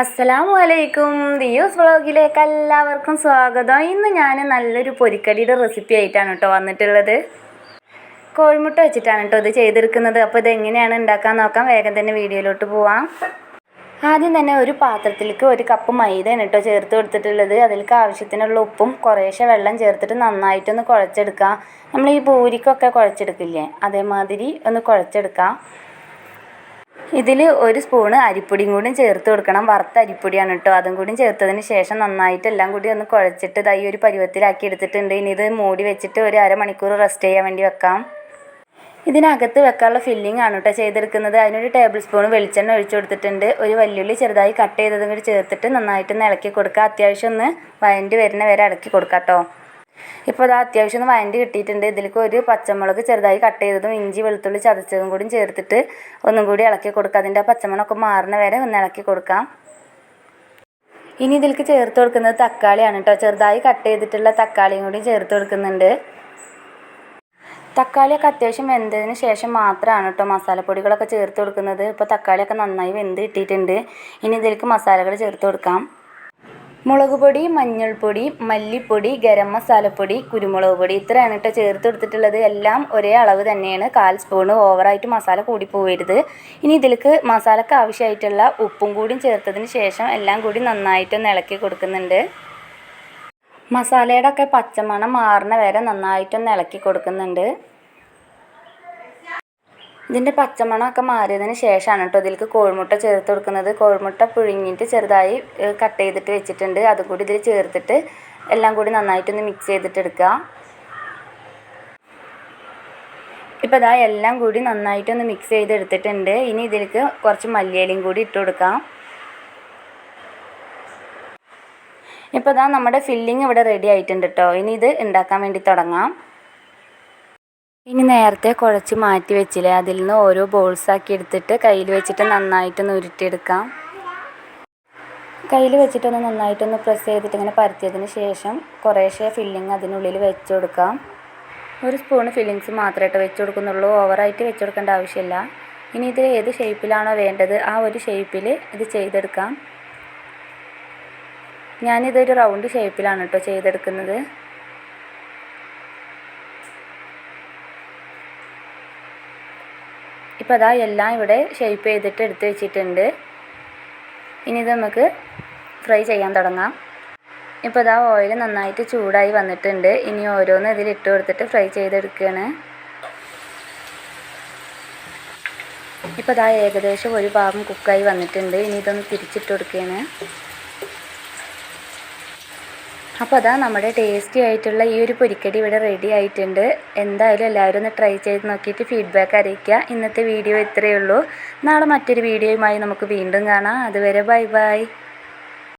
അസ്സലാമു അലൈക്കും ദിയോസ് വ്ളോഗിലേക്ക് എല്ലാവർക്കും സ്വാഗതം. ഇന്ന് ഞാൻ നല്ലൊരു പൊരിക്കടിയുടെ റെസിപ്പി ആയിട്ടാണ് കേട്ടോ വന്നിട്ടുള്ളത്. കോഴിമുട്ട വെച്ചിട്ടാണ് കേട്ടോ ഇത് ചെയ്തെടുക്കുന്നത് അപ്പോൾ ഇത് എങ്ങനെയാണ് ഉണ്ടാക്കാൻ നോക്കാം. വേഗം തന്നെ വീഡിയോയിലോട്ട് പോവാം. ആദ്യം തന്നെ ഒരു പാത്രത്തിലേക്ക് ഒരു കപ്പ് മൈദയാണ് കേട്ടോ ചേർത്ത് കൊടുത്തിട്ടുള്ളത്. അതിലേക്ക് ആവശ്യത്തിനുള്ള ഉപ്പും കുറേശ്ശെ വെള്ളം ചേർത്തിട്ട് നന്നായിട്ടൊന്ന് കുഴച്ചെടുക്കാം. നമ്മൾ ഈ പൂരിക്കൊക്കെ കുഴച്ചെടുക്കില്ലേ? അതേമാതിരി ഒന്ന് കുഴച്ചെടുക്കാം. ഇതിൽ ഒരു സ്പൂണ് അരിപ്പൊടിയും കൂടി ചേർത്ത് കൊടുക്കണം. വറുത്ത അരിപ്പൊടിയാണ് കേട്ടോ അതും കൂടി ചേർത്തതിന് ശേഷം നന്നായിട്ട് എല്ലാം കൂടി ഒന്ന് കുഴച്ചിട്ട് ഇതായി ഒരു പരുവത്തിലാക്കി എടുത്തിട്ടുണ്ട്. ഇനി ഇത് മൂടി വെച്ചിട്ട് ഒരു അരമണിക്കൂർ റെസ്റ്റ് ചെയ്യാൻ വേണ്ടി വെക്കാം. ഇതിനകത്ത് വെക്കാനുള്ള ഫില്ലിംഗ് ആണ് കേട്ടോ ചെയ്തെടുക്കുന്നത്. അതിനൊരു ടേബിൾ സ്പൂൺ വെളിച്ചെണ്ണ ഒഴിച്ചു കൊടുത്തിട്ടുണ്ട്. ഒരു വല്യുള്ളി ചെറുതായി കട്ട് ചെയ്തതും കൂടി ചേർത്തിട്ട് നന്നായിട്ട് ഇളക്കി കൊടുക്കുക അത്യാവശ്യം ഒന്ന് വയണ്ടി വരുന്ന വരെ ഇളക്കി കൊടുക്കാം കേട്ടോ ഇപ്പോൾ അത് അത്യാവശ്യം ഒന്ന് വഴണ്ടി കിട്ടിയിട്ടുണ്ട്. ഇതിലേക്ക് ഒരു പച്ചമുളക് ചെറുതായി കട്ട് ചെയ്തതും ഇഞ്ചി വെളുത്തുള്ളി ചതച്ചതും കൂടി ചേർത്തിട്ട് ഒന്നും കൂടി ഇളക്കി കൊടുക്കുക അതിന്റെ പച്ചമുളകൊക്കെ മാറുന്ന വരെ ഒന്ന് ഇളക്കി കൊടുക്കാം. ഇനി ഇതിലേക്ക് ചേർത്ത് കൊടുക്കുന്നത് തക്കാളിയാണ് കേട്ടോ ചെറുതായി കട്ട് ചെയ്തിട്ടുള്ള തക്കാളിയും കൂടി ചേർത്ത് കൊടുക്കുന്നുണ്ട്. തക്കാളിയൊക്കെ അത്യാവശ്യം വെന്തതിന് ശേഷം മാത്രമാണ് കേട്ടോ മസാലപ്പൊടികളൊക്കെ ചേർത്ത് കൊടുക്കുന്നത്. ഇപ്പോൾ തക്കാളിയൊക്കെ നന്നായി വെന്ത് കിട്ടിയിട്ടുണ്ട്. ഇനി ഇതിലേക്ക് മസാലകൾ ചേർത്ത് കൊടുക്കാം. മുളക് പൊടി മഞ്ഞൾപ്പൊടി മല്ലിപ്പൊടി ഗരം മസാലപ്പൊടി കുരുമുളക് പൊടി ഇത്രയാണ് കേട്ടോ ചേർത്ത് കൊടുത്തിട്ടുള്ളത്. എല്ലാം ഒരേ അളവ് തന്നെയാണ്. കാൽ സ്പൂണ് ഓവറായിട്ട് മസാല കൂടി പോകരുത് ഇനി ഇതിലേക്ക് മസാലക്ക് ആവശ്യമായിട്ടുള്ള ഉപ്പും കൂടി ചേർത്തതിന് ശേഷം എല്ലാം കൂടി നന്നായിട്ടൊന്ന് ഇളക്കി കൊടുക്കുന്നുണ്ട്. മസാലയുടെ ഒക്കെ പച്ചമണം മാറുന്ന വരെ നന്നായിട്ടൊന്ന് ഇളക്കി കൊടുക്കുന്നുണ്ട്. ഇതിന്റെ പച്ചമണമൊക്കെ മാറിയതിന് ശേഷമാണ് കേട്ടോ ഇതിലേക്ക് കോഴിമുട്ട ചേർത്ത് കൊടുക്കുന്നത്. കോഴിമുട്ട പുഴുങ്ങിയിട്ട് ചെറുതായി കട്ട് ചെയ്തിട്ട് വെച്ചിട്ടുണ്ട്. അതും കൂടി ഇതിൽ ചേർത്തിട്ട് എല്ലാം കൂടി നന്നായിട്ടൊന്ന് മിക്സ് ചെയ്തിട്ട് എടുക്കുക. ഇപ്പോൾ ഇതാ എല്ലാം കൂടി നന്നായിട്ടൊന്ന് മിക്സ് ചെയ്തെടുത്തിട്ടുണ്ട് ഇനി ഇതിലേക്ക് കുറച്ച് മല്ലിയിലയും കൂടി ഇട്ട് കൊടുക്കാം. ഇപ്പോൾ ഇതാ നമ്മുടെ ഫില്ലിങ് ഇവിടെ റെഡി ആയിട്ടുണ്ട് കേട്ടോ. ഇനി ഇത് ഉണ്ടാക്കാൻ വേണ്ടി തുടങ്ങാം. ഇനി നേരത്തെ കുഴച്ച് മാറ്റി വെച്ചില്ലേ? അതിൽ നിന്ന് ഓരോ ബോൾസ് ആക്കി എടുത്തിട്ട് കയ്യിൽ വെച്ചിട്ട് നന്നായിട്ടൊന്ന് ഉരുട്ടിയെടുക്കാം. കയ്യിൽ വെച്ചിട്ടൊന്ന് നന്നായിട്ടൊന്ന് പ്രസ് ചെയ്തിട്ട് ഇങ്ങനെ പരത്തിയതിന് ശേഷം കുറേശ്ശെ ഫില്ലിങ് അതിനുള്ളിൽ വെച്ച് കൊടുക്കാം. ഒരു സ്പൂണ് ഫില്ലിങ്സ് മാത്രമായിട്ട് വെച്ച് കൊടുക്കുന്നുള്ളൂ. ഓവറായിട്ട് വെച്ച് കൊടുക്കേണ്ട ആവശ്യമില്ല. ഇനി ഇത് ഏത് ഷേപ്പിലാണോ വേണ്ടത് ആ ഒരു ഷേപ്പിൽ ഇത് ചെയ്തെടുക്കാം. ഞാനിതൊരു റൗണ്ട് ഷേപ്പിലാണ് കേട്ടോ ചെയ്തെടുക്കുന്നത്. ഇപ്പോൾ അതാ എല്ലാം ഇവിടെ ഷേപ്പ് ചെയ്തിട്ട് എടുത്ത് വെച്ചിട്ടുണ്ട്. ഇനി ഇത് നമുക്ക് ഫ്രൈ ചെയ്യാൻ തുടങ്ങാം. ഇപ്പോൾ ഇതാ ഓയിൽ നന്നായിട്ട് ചൂടായി വന്നിട്ടുണ്ട്. ഇനി ഓരോന്ന് ഇതിൽ ഇട്ട് കൊടുത്തിട്ട് ഫ്രൈ ചെയ്തെടുക്കുകയാണ് ഇപ്പോൾ ഇതാ ഏകദേശം ഒരു ഭാഗം കുക്കായി വന്നിട്ടുണ്ട്. ഇനി ഇതൊന്ന് തിരിച്ചിട്ട് കൊടുക്കുകയാണ് അപ്പോൾ അതാ നമ്മുടെ ടേസ്റ്റി ആയിട്ടുള്ള ഈ ഒരു പൊരിക്കടി ഇവിടെ റെഡി ആയിട്ടുണ്ട്. എന്തായാലും എല്ലാവരും ഒന്ന് ട്രൈ ചെയ്ത് നോക്കിയിട്ട് ഫീഡ്ബാക്ക് അറിയിക്കുക. ഇന്നത്തെ വീഡിയോ ഇത്രയേ ഉള്ളൂ. നാളെ മറ്റൊരു വീഡിയോയുമായി നമുക്ക് വീണ്ടും കാണാം. അതുവരെ ബൈ ബൈ